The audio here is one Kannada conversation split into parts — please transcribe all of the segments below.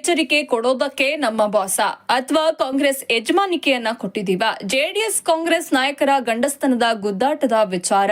ಎಚ್ಚರಿಕೆ ಕೊಡೋದಕ್ಕೆ ನಮ್ಮ ಬಾಸ. ಅಥವಾ ಕಾಂಗ್ರೆಸ್ ಯಜಮಾನಿಕೆಯನ್ನ ಕೊಟ್ಟಿದ್ದೀವ ಜೆಡಿಎಸ್ ಕಾಂಗ್ರೆಸ್ ನಾಯಕರ ಗಂಡಸ್ತನದ ಗುದ್ದಾಟದ ವಿಚಾರ.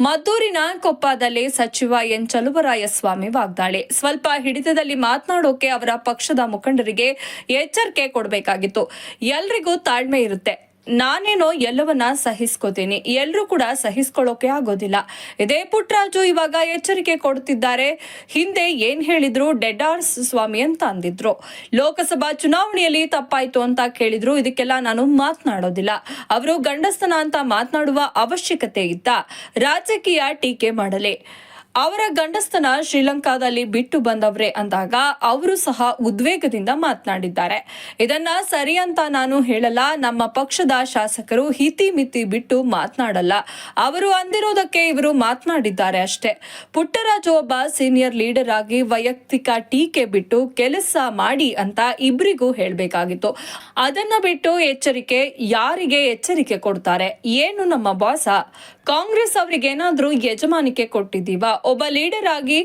ಮದ್ದೂರಿನ ಕೊಪ್ಪದಲ್ಲಿ ಸಚಿವ ಎನ್ ಚಲುವರಾಯಸ್ವಾಮಿ ವಾಗ್ದಾಳಿ. ಸ್ವಲ್ಪ ಹಿಡಿತದಲ್ಲಿ ಮಾತನಾಡೋಕೆ ಅವರ ಪಕ್ಷದ ಮುಖಂಡರಿಗೆ ಎಚ್ಚರಿಕೆ ಕೊಡಬೇಕಾಗಿತ್ತು. ಎಲ್ರಿಗೂ ತಾಳ್ಮೆ ಇರುತ್ತೆ. ನಾನೇನೋ ಎಲ್ಲವನ್ನ ಸಹಿಸ್ಕೋತೀನಿ. ಎಲ್ಲರೂ ಕೂಡ ಸಹಿಸ್ಕೊಳ್ಳೋಕೆ ಆಗೋದಿಲ್ಲ. ಇದೇ ಪುಟ್ಟರಾಜು ಇವಾಗ ಎಚ್ಚರಿಕೆ ಕೊಡ್ತಿದ್ದಾರೆ. ಹಿಂದೆ ಏನ್ ಹೇಳಿದ್ರು? ಡೆಡಾರ್ಸ್ ಸ್ವಾಮಿ ಅಂತ ಅಂದಿದ್ರು. ಲೋಕಸಭಾ ಚುನಾವಣೆಯಲ್ಲಿ ತಪ್ಪಾಯ್ತು ಅಂತ ಕೇಳಿದ್ರು. ಇದಕ್ಕೆಲ್ಲ ನಾನು ಮಾತನಾಡೋದಿಲ್ಲ. ಅವರು ಗಂಡಸ್ತನ ಅಂತ ಮಾತನಾಡುವ ಅವಶ್ಯಕತೆ ಇತ್ತ ರಾಜಕೀಯ ಟೀಕೆ ಮಾಡಲಿ. ಅವರ ಗಂಡಸ್ತನ ಶ್ರೀಲಂಕಾದಲ್ಲಿ ಬಿಟ್ಟು ಬಂದವ್ರೆ ಅಂದಾಗ ಅವರು ಸಹ ಉದ್ವೇಗದಿಂದ ಮಾತನಾಡಿದ್ದಾರೆ. ಇದನ್ನ ಸರಿ ಅಂತ ನಾನು ಹೇಳಲ್ಲ, ನಮ್ಮ ಪಕ್ಷದ ಶಾಸಕರು ಹಿತಿ ಮಿತಿ ಬಿಟ್ಟು ಮಾತನಾಡಲ್ಲ. ಅವರು ಅಂದಿರೋದಕ್ಕೆ ಇವರು ಮಾತನಾಡಿದ್ದಾರೆ ಅಷ್ಟೇ. ಪುಟ್ಟರಾಜು ಒಬ್ಬ ಸೀನಿಯರ್ ಲೀಡರ್ ಆಗಿ ವೈಯಕ್ತಿಕ ಟೀಕೆ ಬಿಟ್ಟು ಕೆಲಸ ಮಾಡಿ ಅಂತ ಇಬ್ಬರಿಗೂ ಹೇಳಬೇಕಾಗಿತ್ತು. ಅದನ್ನ ಬಿಟ್ಟು ಎಚ್ಚರಿಕೆ, ಯಾರಿಗೆ ಎಚ್ಚರಿಕೆ ಕೊಡ್ತಾರೆ? ಏನು ನಮ್ಮ ಬಾಸ ಕಾಂಗ್ರೆಸ್ ಅವರಿಗೆ ಏನಾದ್ರೂ ಯಜಮಾನಿಕೆ ಕೊಟ್ಟಿದ್ದೀವಾ? ಒಬ್ಬ ಲೀಡರ್ ಆಗಿ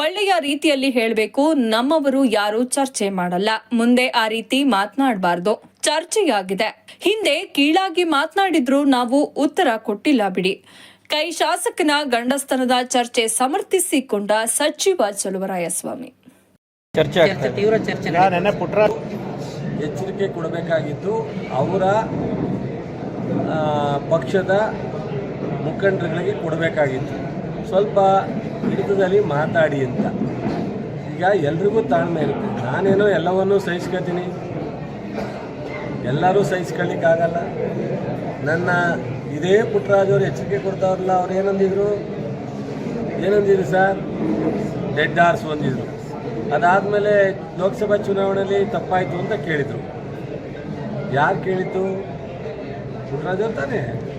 ಒಳ್ಳೆಯ ರೀತಿಯಲ್ಲಿ ಹೇಳಬೇಕು ನಮ್ಮವರು ಯಾರು ಚರ್ಚೆ ಮಾಡಲ್ಲ. ಮುಂದೆ ಆ ರೀತಿ ಮಾತನಾಡಬಾರ್ದು. ಚರ್ಚೆಯಾಗಿದೆ. ಹಿಂದೆ ಕೀಳಾಗಿ ಮಾತನಾಡಿದ್ರು ನಾವು ಉತ್ತರ ಕೊಟ್ಟಿಲ್ಲ ಬಿಡಿ. ಕೈ ಶಾಸಕನ ಗಂಡಸ್ತನದ ಚರ್ಚೆ ಸಮರ್ಥಿಸಿಕೊಂಡ ಸಚಿವ ಚಲುವರಾಯಸ್ವಾಮಿ. ಎಚ್ಚರಿಕೆ ಕೊಡಬೇಕಾಗಿದ್ದು ಅವರ ಪಕ್ಷದ ಮುಖಂಡರುಗಳಿಗೆ ಕೊಡಬೇಕಾಗಿತ್ತು. ಸ್ವಲ್ಪ ಹಿಡಿತದಲ್ಲಿ ಮಾತಾಡಿ ಅಂತ. ಈಗ ಎಲ್ರಿಗೂ ತಾಳ್ಮೆ ಇರುತ್ತೆ. ನಾನೇನೋ ಎಲ್ಲವನ್ನೂ ಸಹಿಸ್ಕೊತೀನಿ. ಎಲ್ಲರೂ ಸಹಿಸ್ಕೊಳ್ಳಿಕ್ಕಾಗಲ್ಲ. ನನ್ನ ಇದೇ ಪುಟ್ಟರಾಜವ್ರು ಎಚ್ಚರಿಕೆ ಕೊಡ್ತಾವ್ರಲ್ಲ, ಅವ್ರು ಏನಂದಿದ್ರು? ಏನಂದಿದ್ರು ಸರ್? ಡೆಡ್ ಆರ್ಸ್ ಒಂದಿದ್ರು ಅದಾದಮೇಲೆ ಲೋಕಸಭಾ ಚುನಾವಣೆಯಲ್ಲಿ ತಪ್ಪಾಯಿತು ಅಂತ ಕೇಳಿದರು. ಯಾರು ಕೇಳಿದ್ದು? ಪುಟ್ಟರಾಜವ್ರು ತಾನೇ.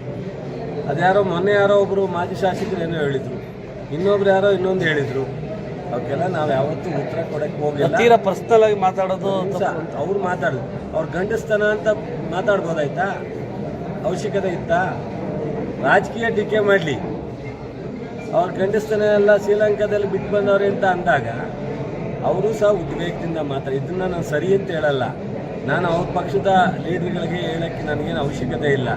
ಅದ್ಯಾರೋ ಮೊನ್ನೆ ಯಾರೋ ಒಬ್ಬರು ಮಾಜಿ ಶಾಸಕರು ಏನೋ ಹೇಳಿದರು. ಇನ್ನೊಬ್ರು ಯಾರೋ ಇನ್ನೊಂದು ಹೇಳಿದರು. ಅವಕ್ಕೆಲ್ಲ ನಾವು ಯಾವತ್ತೂ ಉತ್ತರ ಕೊಡಕ್ಕೆ ಹೋಗಿಲ್ಲ. ತೀರಾ ಪರ್ಸನಲ್ ಆಗಿ ಮಾತಾಡೋದು ಅವ್ರು ಮಾತಾಡೋದು. ಅವ್ರ ಗಂಡಸ್ತನ ಅಂತ ಮಾತಾಡ್ಬೋದಾಯ್ತಾ? ಅವಶ್ಯಕತೆ ಇತ್ತಾ? ರಾಜಕೀಯ ಟೀಕೆ ಮಾಡಲಿ. ಅವ್ರ ಗಂಡಸ್ತನ ಎಲ್ಲ ಶ್ರೀಲಂಕಾದಲ್ಲಿ ಬಿಟ್ಟು ಬಂದವ್ರೆ ಅಂತ ಅಂದಾಗ ಅವರು ಸಹ ಉದ್ವೇಗದಿಂದ ಮಾತಾಡಿ ಇದನ್ನ ನಾನು ಸರಿ ಅಂತ ಹೇಳಲ್ಲ. ನಾನು ಅವ್ರ ಪಕ್ಷದ ಲೀಡರ್ಗಳಿಗೆ ಹೇಳೋಕ್ಕೆ ನನಗೇನು ಅವಶ್ಯಕತೆ ಇಲ್ಲ.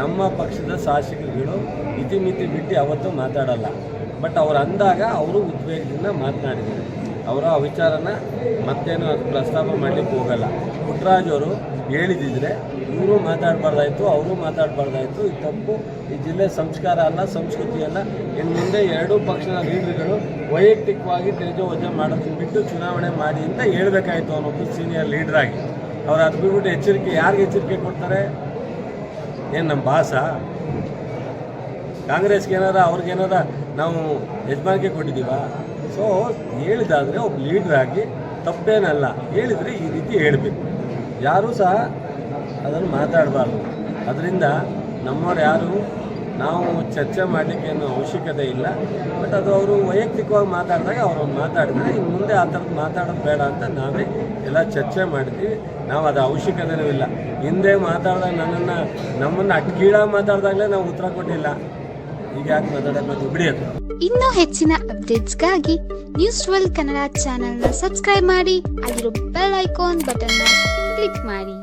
ನಮ್ಮ ಪಕ್ಷದ ಶಾಸಕರುಗಳು ಇತಿಮಿತಿ ಬಿಟ್ಟು ಅವತ್ತು ಮಾತಾಡಲ್ಲ. ಬಟ್ ಅವ್ರು ಅಂದಾಗ ಅವರು ಉದ್ವೇಗದಿಂದ ಮಾತನಾಡಿದ್ದಾರೆ ಅವರ ಆ ವಿಚಾರನ ಮತ್ತೇನು ಪ್ರಸ್ತಾಪ ಮಾಡಲಿಕ್ಕೆ ಹೋಗಲ್ಲ. ಪುಟ್ಟರಾಜ್ ಅವರು ಹೇಳಿದಿದ್ರೆ ಇವರು ಮಾತಾಡಬಾರ್ದಾಯ್ತು, ಅವರು ಮಾತಾಡಬಾರ್ದಾಯ್ತು. ಈ ತಪ್ಪು ಈ ಜಿಲ್ಲೆ ಸಂಸ್ಕಾರ ಅಲ್ಲ, ಸಂಸ್ಕೃತಿ ಅಲ್ಲ. ಇನ್ನು ಮುಂದೆ ಎರಡೂ ಪಕ್ಷದ ಲೀಡರ್ಗಳು ವೈಯಕ್ತಿಕವಾಗಿ ತೇಜೋವಜ ಮಾಡೋದನ್ನು ಬಿಟ್ಟು ಚುನಾವಣೆ ಮಾಡಿ ಅಂತ ಹೇಳಬೇಕಾಯಿತು ಅನ್ನೋದು ಸೀನಿಯರ್ ಲೀಡರ್ ಆಗಿ. ಅವ್ರು ಅದು ಬಿಟ್ಬಿಟ್ಟು ಎಚ್ಚರಿಕೆ, ಯಾರಿಗೆ ಎಚ್ಚರಿಕೆ ಕೊಡ್ತಾರೆ? ಏನು ನಮ್ಮ ಭಾಸ ಕಾಂಗ್ರೆಸ್ಗೆ ಏನಾರ ಅವ್ರಿಗೇನಾರ ನಾವು ಯಜಮಾನಿಕೆ ಕೊಟ್ಟಿದ್ದೀವ? ಸೊ ಹೇಳಿದಾದರೆ ಒಬ್ಬ ಲೀಡ್ರ್ ಆಗಿ ತಪ್ಪೇನಲ್ಲ. ಹೇಳಿದರೆ ಈ ರೀತಿ ಹೇಳಬೇಕು. ಯಾರೂ ಸಹ ಅದನ್ನು ಮಾತಾಡಬಾರ್ದು. ಅದರಿಂದ ನಮ್ಮವ್ರು ಯಾರು ನಾವು ಚರ್ಚೆ ಮಾಡಲಿಕ್ಕೆ ಏನು ಅವಶ್ಯಕತೆ ಇಲ್ಲ. ಬಟ್ ಅದು ಅವರು ವೈಯಕ್ತಿಕವಾಗಿ ಮಾತಾಡಿದಾಗ ಅವರು ಮಾತಾಡಿದ್ರೆ. ಇನ್ನು ಮುಂದೆ ಆ ಥರದ್ದು ಮಾತಾಡೋದು ಬೇಡ ಅಂತ ನಾವೇ ಎಲ್ಲ ಚರ್ಚೆ ಮಾಡಿದ್ವಿ. ನಾವು ಅದು ಅವಶ್ಯಕತೆನೂ ಇಲ್ಲ. ಹಿಂದೆ ಮಾತಾಡಿದಾಗ ನನ್ನನ್ನು, ನಮ್ಮನ್ನು ಅಟ್ಕೀಳಾಗಿ ಮಾತಾಡಿದಾಗಲೇ ನಾವು ಉತ್ತರ ಕೊಟ್ಟಿಲ್ಲ. ಈಗ ಯಾಕೆ ಮಾತಾಡೋದು ಬಿಡಿಯೋದು ಇನ್ನೂ ಹೆಚ್ಚಿನ ಅಪ್ಡೇಟ್ಸ್ಗಾಗಿ ನ್ಯೂಸ್ ಟ್ವೆಲ್ ಕನ್ನಡ ಚಾನೆಲ್ನ ಸಬ್ಸ್ಕ್ರೈಬ್ ಮಾಡಿ, ಅಲ್ಲಿರೋ ಬೆಲ್ ಐಕಾನ್ ಬಟನ್ನ ಕ್ಲಿಕ್ ಮಾಡಿ.